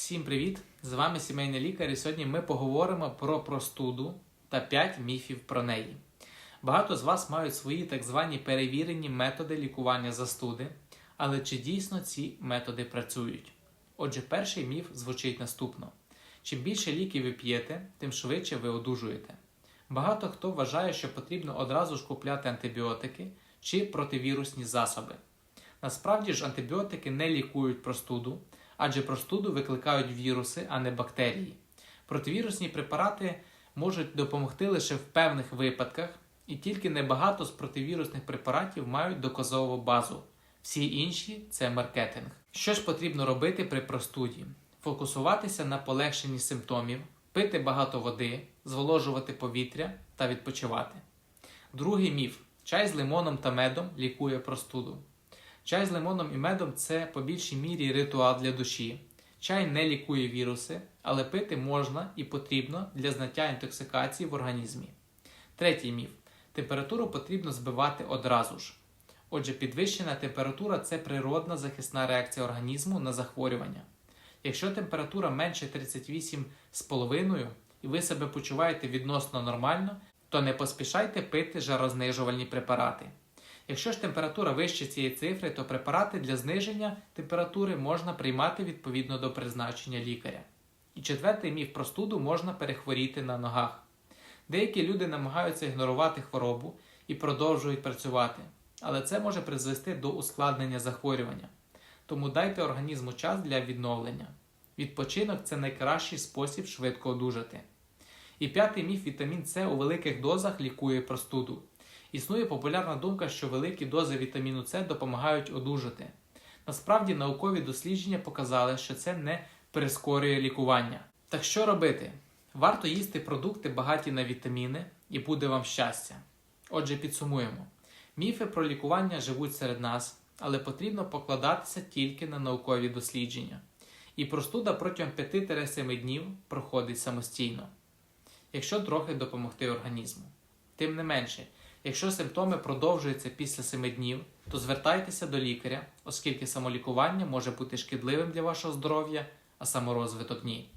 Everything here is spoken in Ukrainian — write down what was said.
Всім привіт! З вами сімейний лікар, і сьогодні ми поговоримо про простуду та 5 міфів про неї. Багато з вас мають свої так звані перевірені методи лікування застуди, але чи дійсно ці методи працюють? Отже, перший міф звучить наступно: чим більше ліків ви п'єте, тим швидше ви одужуєте. Багато хто вважає, що потрібно одразу ж купляти антибіотики чи противірусні засоби. Насправді ж антибіотики не лікують простуду, адже простуду викликають віруси, а не бактерії. Противірусні препарати можуть допомогти лише в певних випадках, і тільки небагато з противірусних препаратів мають доказову базу. Всі інші це маркетинг. Що ж потрібно робити при простуді? Фокусуватися на полегшенні симптомів, пити багато води, зволожувати повітря та відпочивати. Другий міф: чай з лимоном та медом лікує простуду. Чай з лимоном і медом це по більшій мірі ритуал для душі. Чай не лікує віруси, але пити можна і потрібно для зняття інтоксикації в організмі. Третій міф: температуру потрібно збивати одразу ж. Отже, підвищена температура це природна захисна реакція організму на захворювання. Якщо температура менше 38,5 і ви себе почуваєте відносно нормально, то не поспішайте пити жарознижувальні препарати. Якщо ж температура вище цієї цифри, то препарати для зниження температури можна приймати відповідно до призначення лікаря. І четвертий міф простуду можна перехворіти на ногах. Деякі люди намагаються ігнорувати хворобу і продовжують працювати, але це може призвести до ускладнення захворювання. Тому дайте організму час для відновлення. Відпочинок це найкращий спосіб швидко одужати. І п'ятий міф вітамін С у великих дозах лікує простуду. Існує популярна думка, що великі дози вітаміну С допомагають одужати. Насправді, наукові дослідження показали, що це не прискорює лікування. Так що робити? Варто їсти продукти багаті на вітаміни, і буде вам щастя. Отже, підсумуємо: міфи про лікування живуть серед нас, але потрібно покладатися тільки на наукові дослідження. І простуда протягом 5-7 днів проходить самостійно, якщо трохи допомогти організму. Тим не менше, якщо симптоми продовжуються після 7 днів, то звертайтеся до лікаря, оскільки самолікування може бути шкідливим для вашого здоров'я, а саморозвиток ні.